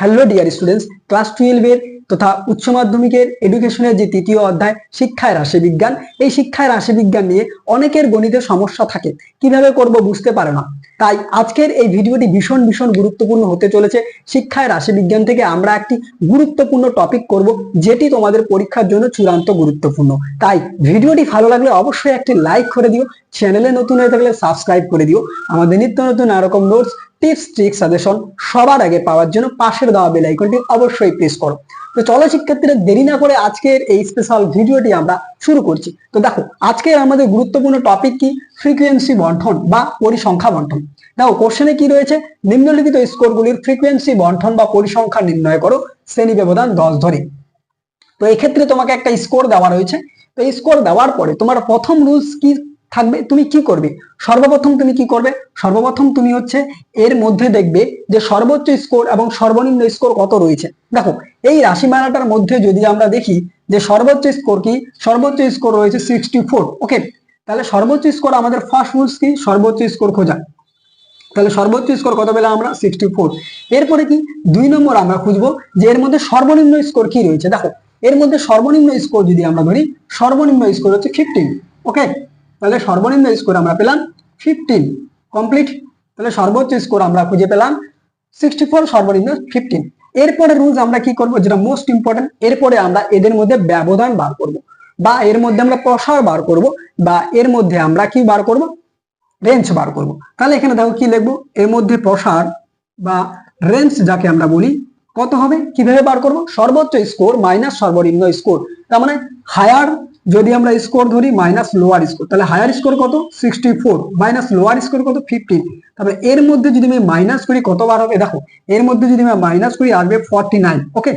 Hello dear students class টুয়েলভের তথা উচ্চ মাধ্যমিকের এডুকেশনের যে তৃতীয় অধ্যায়, শিক্ষায় রাশিবিজ্ঞান। এই শিক্ষায় রাশিবিজ্ঞান নিয়ে অনেকের গণিতের সমস্যা থাকে। কীভাবে করব বুঝতে পারে না। তাই আজকের এই ভিডিওটি ভীষণ ভীষণ গুরুত্বপূর্ণ হতে চলেছে। শিক্ষায় রাশিবিজ্ঞান থেকে আমরা একটি গুরুত্বপূর্ণ টপিক করব, যেটি তোমাদের পরীক্ষার জন্য চূড়ান্ত গুরুত্বপূর্ণ। তাই ভিডিওটি ভালো লাগলে অবশ্যই একটি লাইক করে দিও। চ্যানেলে নতুন হয়ে থাকলে সাবস্ক্রাইব করে দিও। আমাদের নিত্য নতুন এরকম নোটস টিপস ট্রিক সাজেশন সবার আগে পাওয়ার জন্য পাশের দেওয়া বেল আইকনটি অবশ্যই প্রেস করো। তো চলো শিক্ষার্থীরা দেরি না করে আজকের এই স্পেশাল ভিডিওটি আমরা শুরু করছি। তো দেখো, আজকের আমাদের গুরুত্বপূর্ণ টপিক কি? ফ্রিকোয়েন্সি বন্টন বা পরিসংখ্যা বন্টন। দেখো কোশ্চেনে কি রয়েছে? নিম্নলিখিত স্কোরগুলির ফ্রিকোয়েন্সি বন্টন বা পরিসংখ্যা নির্ণয় করো, শ্রেণি ব্যবধান দশ ধরে। তো এক্ষেত্রে তোমাকে একটা স্কোর দেওয়া রয়েছে। তো এই স্কোর দেওয়ার পরে তোমার প্রথম রুলস কি থাকবে, তুমি কি করবে? সর্বপ্রথম তুমি কি করবে? সর্বপ্রথম তুমি হচ্ছে এর মধ্যে দেখবে যে সর্বোচ্চ স্কোর এবং সর্বনিম্ন স্কোর কত রয়েছে। দেখো, এই রাশিমালাটার মধ্যে যদি আমরা দেখি যে সর্বোচ্চ স্কোর কি? সর্বোচ্চ স্কোর রয়েছে সিক্সটি ফোর ওকে তাহলে সর্বোচ্চ স্কোর আমাদের ফার্স্ট রুলস কি? সর্বোচ্চ স্কোর খোঁজা। তাহলে সর্বোচ্চ স্কোর কত পেলাম আমরা? সিক্সটি ফোর এরপরে কি? দুই নম্বর আমরা খুঁজবো যে এর মধ্যে সর্বনিম্ন স্কোর কি রয়েছে। দেখো, এর মধ্যে সর্বনিম্ন স্কোর যদি আমরা ধরি, সর্বনিম্ন স্কোর হচ্ছে ফিফটিন ওকে তাহলে সর্বনিম্ন স্কোর আমরা পেলাম ফিফটিন কমপ্লিট তাহলে সর্বোচ্চ স্কোর আমরা খুঁজে পেলাম সিক্সটি ফোর সর্বনিম্ন ফিফটিন এরপরে রুলস আমরা কি করব? যেটা মোস্ট ইম্পর্টেন্ট এরপরে আমরা এদের মধ্যে ব্যবধান বার করব। বা এর মধ্যে আমরা প্রসার বার করব, বা এর মধ্যে আমরা কি বার করব? রেঞ্জ বার করব। তাহলে এখানে দেখো কি লিখব? এর মধ্যে প্রসার বা রেঞ্জ যাকে আমরা বলি, কত হবে? কীভাবে বার করব? সর্বোচ্চ স্কোর মাইনাস সর্বনিম্ন স্কোর তার মানে হায়ার যদি আমরা স্কোর ধরি মাইনাস লোয়ার স্কোর তাহলে হায়ার স্কোর কত? Sixty four minus lower score কত? ফিফটিন তারপরে এর মধ্যে যদি আমি মাইনাস করি কতবার হবে? দেখো, এর মধ্যে যদি আমি মাইনাস করি আসবে ফর্টি নাইন ওকে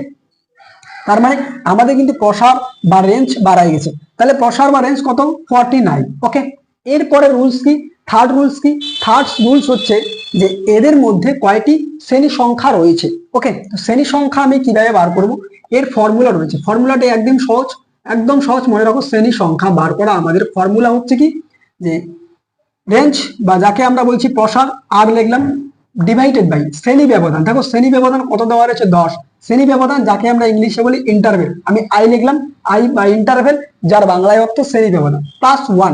তার মানে আমাদের কিন্তু প্রসার বা রেঞ্জ বাড়াই গেছে। তাহলে প্রসার বা রেঞ্জ কত? ফর্টি নাইন ওকে এরপরে রুলস কি? থার্ড রুলস কি? থার্ড রুলস হচ্ছে যে এদের মধ্যে কয়টি শ্রেণি সংখ্যা রয়েছে ওকে শ্রেণি সংখ্যা আমি কীভাবে বার করব? এর ফর্মুলা রয়েছে। ফর্মুলাটা একদম সহজ। একদম সহজ মনে রাখো, শ্রেণি সংখ্যা বার করা আমাদের ফর্মুলা হচ্ছে কি? যে রেঞ্জ বা যাকে আমরা বলছি প্রসার আর লিখলাম ডিভাইডেড বাই শ্রেণি ব্যবধান। দেখো, শ্রেণি ব্যবধান কত দেওয়া রয়েছে? দশ। শ্রেণি ব্যবধান যাকে আমরা ইংলিশে বলি ইন্টারভেল আমি আই লিখলাম আই বা ইন্টারভেল যার বাংলায় অর্থ শ্রেণি ব্যবধান প্লাস ওয়ান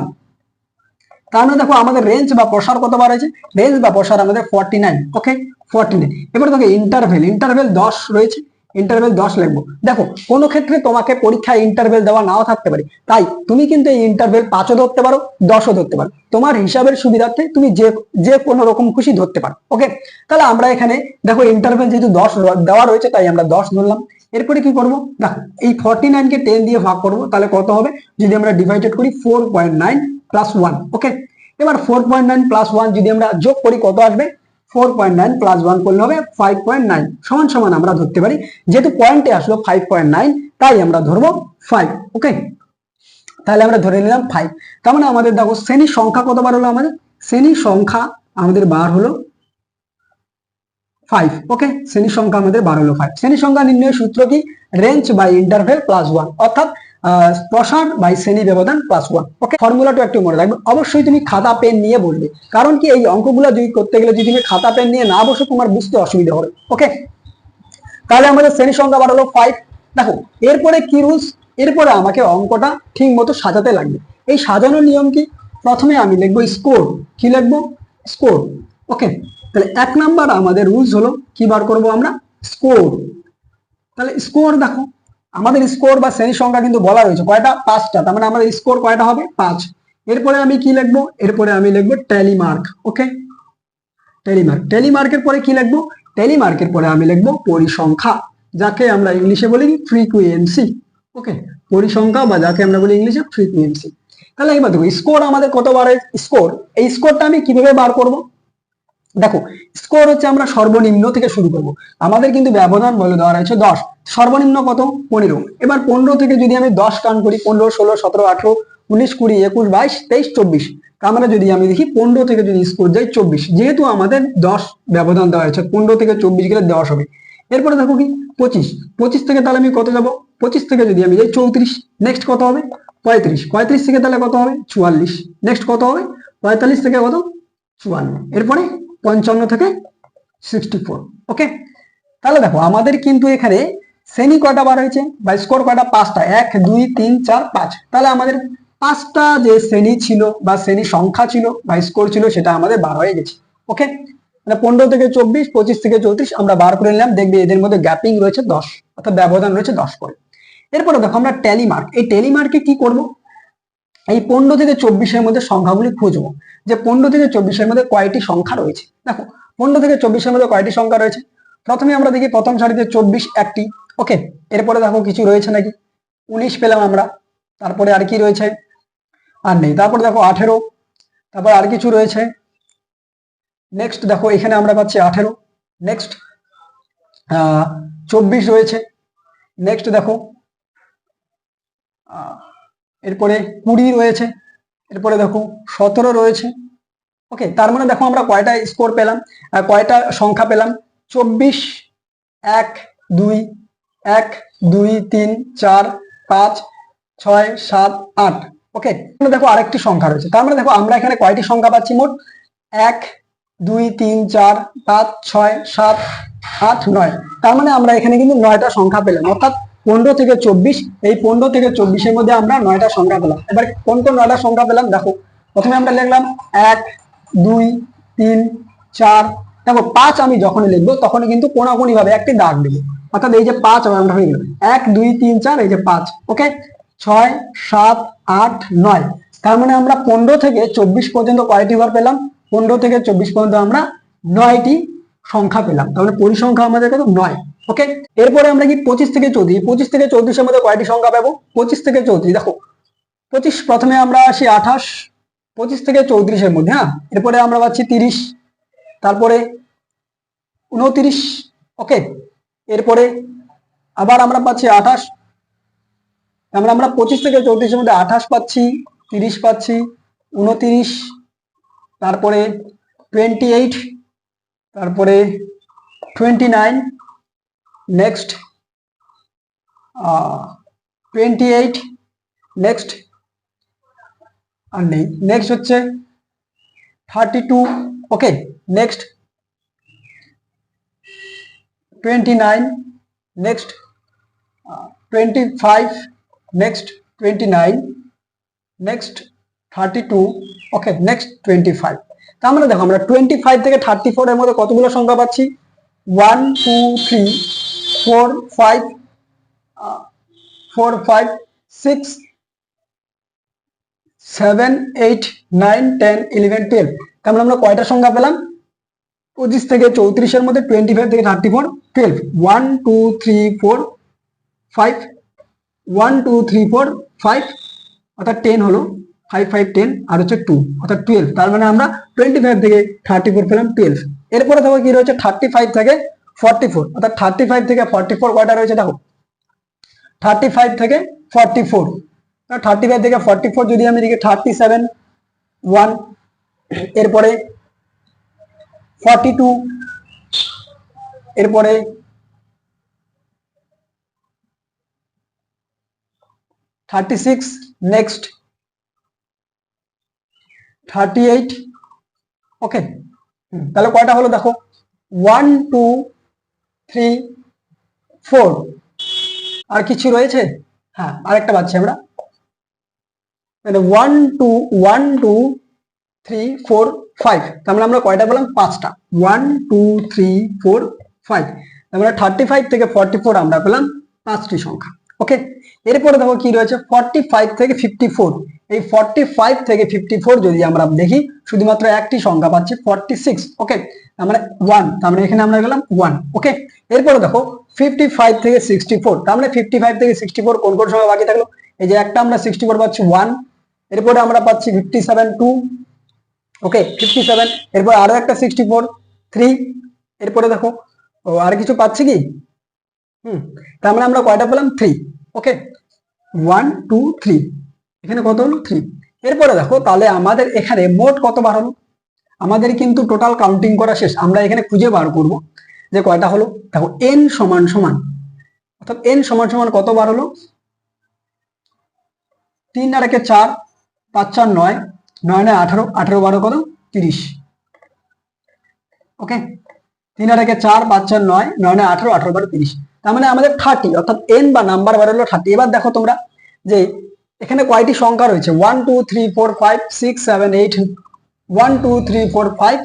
মানে দেখো, আমাদের রেঞ্জ বা প্রসার কত বার হয়েছে রেঞ্জ বা প্রসার আমাদের forty nine okay forty nine এবার দেখো ইন্টারভেল ইন্টারভেল দশ রয়েছে। ইন্টারভেল দশ লিখব। দেখো, কোনো ক্ষেত্রে তোমাকে পরীক্ষায় ইন্টারভেল দেওয়া নাও থাকতে পারে। তাই তুমি কিন্তু এই ইন্টারভেল পাঁচও ধরতে পারো, দশও ধরতে পারো। তোমার হিসাবের সুবিধার্থে তুমি যে যে কোনো রকম খুশি ধরতে পারো ওকে তাহলে আমরা এখানে, দেখো ইন্টারভেল যেহেতু দশ দেওয়া রয়েছে, তাই আমরা দশ ধরলাম। এরপরে কি করব? দেখো, এই ফর্টি নাইনকে টেন দিয়ে ভাগ করব, তাহলে কত হবে? যদি আমরা ডিভাইডেড করি four point nine plus one okay এবার four point nine plus one যদি আমরা যোগ করি, কত আসবে? Four point nine plus one করলে হবে ফাইভ পয়েন্ট নাইন সমান সমান আমরা ধরতে পারি। যেহেতু পয়েন্টে আসলো ফাইভ পয়েন্ট নাইন তাই আমরা ধরবো ফাইভ ওকে তাহলে আমরা ধরে নিলাম ফাইভ তার মানে আমাদের দেখো শ্রেণির সংখ্যা কতবার হলো আমাদের? শ্রেণির সংখ্যা আমাদের বার হলো ফাইভ ওকে শ্রেণির সংখ্যা আমাদের বার হলো ফাইভ শ্রেণির সংখ্যা নির্ণয়ের সূত্র কি? Range by interval plus one অর্থাৎ প্রসার বাই শ্রেণি ব্যবধান প্লাস ওয়ান ওকে ফর্মুলাটা একটু মনে রাখবে অবশ্যই তুমি খাতা পেন নিয়ে বলবে। কারণ কি এই অঙ্কগুলো যদি করতে গেলে যদি তুমি খাতা পেন নিয়ে না বসে, তোমার বুঝতে অসুবিধা হবে। ওকে তাহলে আমাদের শ্রেণি সংখ্যা বার হলো ফাইভ দেখো, এরপরে কি রুলস এরপরে আমাকে অঙ্কটা ঠিক মতো সাজাতে লাগবে। এই সাজানোর নিয়ম কি? প্রথমে আমি লিখব স্কোর কি লিখব? স্কোর ওকে তাহলে এক নাম্বার আমাদের রুলস হলো, কি বার করব আমরা? স্কোর তাহলে স্কোর দেখো। আমাদের স্কোর বা শ্রেণি সংখ্যা কিন্তু বলা রয়েছে। কয়টা? পাঁচটা। তার মানে আমাদের স্কোর কয়টা হবে? পাঁচ। এরপরে আমি কি লিখব? এরপরে আমি লিখব টেলিমার্ক ওকে টেলিমার্ক টেলিমার্কের পরে কি লিখব? টেলিমার্কের পরে আমি লিখব পরিসংখ্যা, যাকে আমরা ইংলিশে বলি ফ্রিকুয়েন্সি ওকে পরিসংখ্যা বা যাকে আমরা বলি ইংলিশে ফ্রিকুয়েন্সি তাহলে এবার দেখো স্কোর আমাদের কতবার স্কোর এই স্কোরটা আমি কীভাবে বার করব? দেখো স্কোর হচ্ছে আমরা সর্বনিম্ন থেকে শুরু করব। আমাদের কিন্তু ব্যবধান বলে দেওয়া রয়েছে দশ। সর্বনিম্ন কত? পনেরো। এবার পনেরো থেকে যদি আমি দশ টান করি, পনেরো, ষোলো, সতেরো, আঠেরো, উনিশ, কুড়ি, একুশ, বাইশ, তেইশ, চব্বিশ। তার মানে যদি আমি দেখি পনেরো থেকে যদি স্কোর যাই চব্বিশ, যেহেতু আমাদের দশ ব্যবধান দেওয়া হয়েছে, পনেরো থেকে চব্বিশ গেলে দশ হবে। এরপরে দেখো কি? পঁচিশ। পঁচিশ থেকে তাহলে আমি কত যাব? পঁচিশ থেকে যদি আমি যাই চৌত্রিশ নেক্সট কত হবে? পঁয়ত্রিশ। পঁয়ত্রিশ থেকে তাহলে কত হবে? চুয়াল্লিশ। নেক্সট কত হবে? পঁয়তাল্লিশ থেকে কত? চুয়ান্ন। এরপরে পঞ্চান্ন থেকে সিক্সটি ফোর ওকে তাহলে দেখো, আমাদের কিন্তু এখানে শ্রেণি কয়টা বার হয়েছে? বা স্কোর কয়টা? পাঁচটা। এক, দুই, তিন, চার, পাঁচ। তাহলে আমাদের পাঁচটা যে শ্রেণি ছিল বা শ্রেণি সংখ্যা ছিল বা স্কোর ছিল, সেটা আমাদের বার হয়ে গেছে ওকে মানে পনেরো থেকে চব্বিশ, পঁচিশ থেকে চৌত্রিশ, আমরা বার করে নিলাম। দেখবে এদের মধ্যে গ্যাপিং রয়েছে দশ, অর্থাৎ ব্যবধান রয়েছে দশ করে। এরপরে দেখো, আমরা টেলিমার্ক এই টেলিমার্কে কি করব? এই পনেরো থেকে চব্বিশের মধ্যে সংখ্যাগুলি খুঁজবো। যে পনেরো থেকে চব্বিশের মধ্যে কয়টি সংখ্যা রয়েছে? দেখো, পনেরো থেকে চব্বিশের মধ্যে কয়টি সংখ্যা রয়েছে? প্রথমে আমরা দেখি প্রথম সারিতে চব্বিশ একটি। ওকে, এরপরে দেখো কিছু রয়েছে নাকি? উনিশ পেলাম আমরা। তারপরে আর কি রয়েছে? আর নেই। তারপরে দেখো আঠেরো। তারপর আর কিছু রয়েছে? নেক্সট দেখো, এখানে আমরা পাচ্ছি আঠেরো। নেক্সট চব্বিশ রয়েছে। নেক্সট দেখো এরপরে কুড়ি রয়েছে, এরপরে দেখো সতেরো রয়েছে। ওকে তার মানে দেখো আমরা কয়টা স্কোর পেলাম? কয়টা সংখ্যা পেলাম? চব্বিশ, এক, দুই এক, দুই, তিন, চার, পাঁচ, ছয়, সাত, আট। ওকে মানে দেখো আরেকটি সংখ্যা রয়েছে। তার মানে দেখো আমরা এখানে কয়টি সংখ্যা পাচ্ছি মোট? এক, দুই, তিন, চার, পাঁচ, ছয়, সাত, আট, নয়। তার মানে আমরা এখানে কিন্তু নয়টা সংখ্যা পেলাম। অর্থাৎ পনেরো থেকে চব্বিশ, এই পনেরো থেকে চব্বিশের মধ্যে আমরা নয়টা সংখ্যা পেলাম। এবার কোন কোন নয়টা সংখ্যা পেলাম? দেখো, প্রথমে আমরা লিখলাম এক, দুই, তিন, চার। দেখো, পাঁচ আমি যখন লিখব তখন কিন্তু কোনাকুনি ভাবে একটি দাগ দেবো। অর্থাৎ এই যে পাঁচ আমরা হয়ে গেল এক, দুই, তিন, চার, এই যে পাঁচ, ওকে? ছয়, সাত, আট, নয়। তার মানে আমরা পনেরো থেকে চব্বিশ পর্যন্ত কয়টি বার পেলাম? পনেরো থেকে চব্বিশ পর্যন্ত আমরা নয়টি সংখ্যা পেলাম। তাহলে পরিসংখ্যা আমাদের কত নয়। ওকে এরপরে আমরা কি পঁচিশ থেকে চৌত্রিশ? পঁচিশ থেকে চৌত্রিশের মধ্যে কয়টি সংখ্যা পাবো? পঁচিশ থেকে চৌত্রিশ, দেখো। পঁচিশ, প্রথমে আমরা আসি আঠাশ, পঁচিশ থেকে চৌত্রিশের মধ্যে হ্যাঁ? এরপরে আমরা পাচ্ছি তিরিশ, তারপরে উনত্রিশ ওকে এরপরে আবার আমরা পাচ্ছি আঠাশ আমরা আমরা পঁচিশ থেকে চৌত্রিশের মধ্যে আঠাশ পাচ্ছি, তিরিশ পাচ্ছি, উনতিরিশ, তারপরে টোয়েন্টি এইট তারপরে twenty nine next twenty eight next আর নেই নেক্সট হচ্ছে thirty two okay next twenty nine next twenty five next twenty nine next thirty two okay next twenty five তার মানে দেখো, আমরা টোয়েন্টি ফাইভ থেকে থার্টি ফোর এর মধ্যে কতগুলো সংখ্যা পাচ্ছি? One two three four five four five six seven eight nine ten eleven twelve তার মানে আমরা কয়টা সংখ্যা পেলাম? পঁচিশ থেকে চৌত্রিশের মধ্যে টোয়েন্টি ফাইভ থেকে thirty four twelve one two three four five one two three four five অর্থাৎ টেন হলো। ফাইভ ফাইভ টেন আর হচ্ছে টু অর্থাৎ টুয়েলভ তার মানে আমরা টোয়েন্টি ফাইভ থেকে থার্টি ফোর পেলাম টুয়েলভ এরপরে দেখো কি রয়েছে? থার্টি ফাইভ থেকে ফর্টি ফোর অর্থাৎ থার্টি ফাইভ থেকে ফর্টি ফোর কয়টা রয়েছে, দেখো। থার্টি ফাইভ থেকে ফর্টি ফোর থার্টি ফাইভ থেকে ফর্টি ফোর যদি আমি দেখি থার্টি সেভেন ওয়ান এরপরে ফর্টি টু এরপরে thirty six next thirty eight okay তাহলে কয়টা হলো দেখো? ওয়ান টু থ্রি ফোর আর কিছু রয়েছে? হ্যাঁ আরেকটা পাচ্ছি আমরা। মানে one two one two three four five মানে আমরা কয়টা পেলাম? পাঁচটা। One two three four five মানে থার্টি ফাইভ থেকে ফর্টি ফোর আমরা পেলাম পাঁচটি সংখ্যা। ওকে এরপরে দেখো কি রয়েছে? ফর্টি ফাইভ থেকে ফিফটি ফোর এই ফর্টি ফাইভ থেকে ফিফটি ফোর যদি আমরা দেখি, শুধুমাত্র একটি সংখ্যা পাচ্ছি ফর্টি সিক্স ওকে মানে ওয়ান তার মানে এখানে আমরা গেলাম ওয়ান ওকে এরপরে দেখো ফিফটি ফাইভ থেকে সিক্সটি ফোর তার মানে ফিফটি ফাইভ থেকে সিক্সটি ফোর কোন কোন সংখ্যা বাকি থাকল? এই যে একটা আমরা সিক্সটি ফোর পাচ্ছি ওয়ান এরপরে আমরা পাচ্ছি fifty seven two okay fifty seven এরপর আরও একটা সিক্সটি ফোর থ্রি এরপরে দেখো আর কিছু পাচ্ছি কি? হুম, তার মানে আমরা কয়টা পেলাম? Three okay one two three এখানে কত হলো? থ্রি এরপরে দেখো, তাহলে আমাদের এখানে মোট কতবার হলো? আমাদের কিন্তু টোটাল কাউন্টিং করা শেষ। আমরা এখানে খুঁজে বার করব যে কয়টা হলো? দেখো এন সমান সমান। অর্থাৎ এন সমান সমান কতবার হলো? তিন আর একে চার, পাঁচ চার নয় নয় নয় আঠারো আঠারো বারো কত? তিরিশ। ওকে তিন আর একে চার, পাঁচ চার নয় নয় নয় আঠারো আঠারো বারো তিরিশ। তার মানে আমাদের থার্টি অর্থাৎ এন বা নাম্বার বার হলো থার্টি এবার দেখো তোমরা যে এখানে কয়টি সংখ্যা রয়েছে? One two three four five six seven eight one two three four five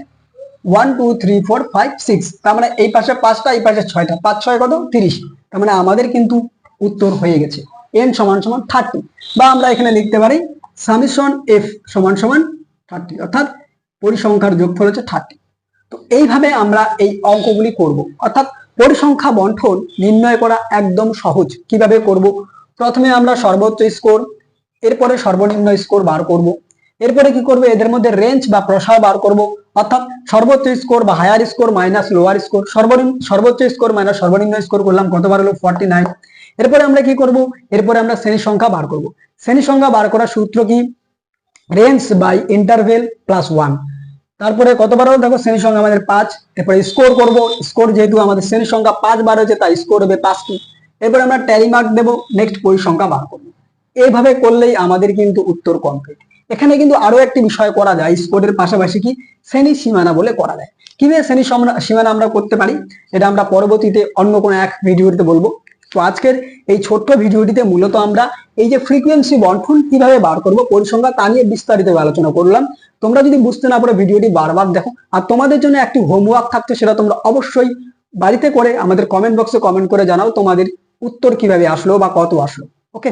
one two three four five six তার মানে এই পাশে পাঁচটা, এই পাশে ছয়টা। পাঁচ, ছয় কত? তিরিশ। তার মানে আমাদের কিন্তু উত্তর হয়ে গেছে। এন সমান সমান থার্টি বা আমরা এখানে লিখতে পারি সামিশন এফ সমান সমান থার্টি অর্থাৎ পরিসংখ্যার যোগফল হচ্ছে থার্টি তো এইভাবে আমরা এই অঙ্কগুলি করব। অর্থাৎ পরিসংখ্যা বন্টন নির্ণয় করা একদম সহজ। কীভাবে করব? প্রথমে আমরা সর্বোচ্চ স্কোর এরপরে সর্বনিম্ন স্কোর বার করব। এরপরে কি করবে? এদের মধ্যে রেঞ্জ বা প্রসার বার করব। অর্থাৎ সর্বোচ্চ স্কোর বা higher score minus lower score সর্বনিম্ন, সর্বোচ্চ স্কোর মাইনাস সর্বনিম্ন স্কোর করলাম কতবার হলো? ফর্টি নাইন এরপরে আমরা কি করব? এরপরে আমরা শ্রেণি সংখ্যা বার করব। শ্রেণি সংখ্যা বার করার সূত্র কি? Range by interval plus one তারপরে কতবার হলো? দেখো, শ্রেণি সংখ্যা আমাদের পাঁচ। এরপরে স্কোর করব। স্কোর যেহেতু আমাদের শ্রেণি সংখ্যা পাঁচ বার হয়েছে, তাই স্কোর হবে পাঁচটি এরপরে আমরা ট্যালি মার্ক দেবো। নেক্সট পরিসংখ্যা বার করব। এইভাবে করলেই আমাদের কিন্তু উত্তর কমপ্লিট এখানে কিন্তু আরও একটি বিষয় করা যায় স্কোরের পাশাপাশি কি? শ্রেণি সীমানা বলে করা যায়। কীভাবে শ্রেণি সীমানা আমরা করতে পারি? এটা আমরা পরবর্তীতে অন্য কোনো এক ভিডিওতে বলব। তো আজকের এই ছোট্ট ভিডিওটিতে মূলত আমরা এই যে ফ্রিকোয়েন্সি বন্টন কীভাবে বার করব পরিসংখ্যা তা নিয়ে বিস্তারিত আলোচনা করলাম। তোমরা যদি বুঝতে না পারো ভিডিওটি বারবার দেখো। আর তোমাদের জন্য একটি হোমওয়ার্ক থাকছে, সেটা তোমরা অবশ্যই বাড়িতে করে আমাদের কমেন্ট বক্সে কমেন্ট করে জানাও তোমাদের উত্তর কীভাবে আসলো বা কত আসলো। ওকে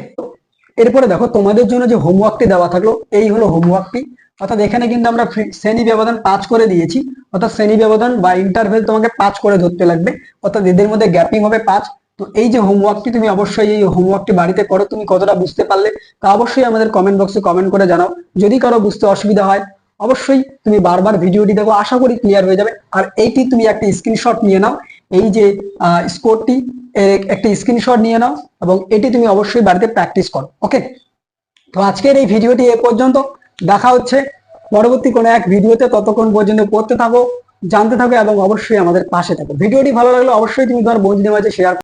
এরপরে দেখো, তোমাদের জন্য যে হোমওয়ার্কটি দেওয়া থাকল, এই হলো হোমওয়ার্কটি অর্থাৎ এখানে কিন্তু আমরা শ্রেণি ব্যবধান পাঁচ করে দিয়েছি। অর্থাৎ শ্রেণি ব্যবধান বা ইন্টারভেল তোমাকে পাঁচ করে ধরতে লাগবে। অর্থাৎ এদের মধ্যে গ্যাপিং হবে পাঁচ। তো এই যে হোমওয়ার্কটি তুমি অবশ্যই এই হোমওয়ার্কটি বাড়িতে করো, তুমি কতটা বুঝতে পারলে তা অবশ্যই আমাদের কমেন্ট বক্সে কমেন্ট করে জানাও। যদি কারও বুঝতে অসুবিধা হয়, অবশ্যই তুমি বারবার ভিডিওটি দেখো, আশা করি ক্লিয়ার হয়ে যাবে। আর এইটি তুমি একটা স্ক্রিনশট নিয়ে নাও এই যে স্কোরটি একটি স্ক্রিনশট নিয়ে নাও এবং এটি তুমি অবশ্যই বাড়িতে প্র্যাকটিস করো ওকে তো আজকের এই ভিডিওটি এ পর্যন্ত। দেখা হচ্ছে পরবর্তী কোনো এক ভিডিওতে ততক্ষণ পর্যন্ত পড়তে থাকো, জানতে থাকো এবং অবশ্যই আমাদের পাশে থাকো। ভিডিওটি ভালো লাগলে অবশ্যই তুমি তোমার বন্ধুদের মাঝে শেয়ার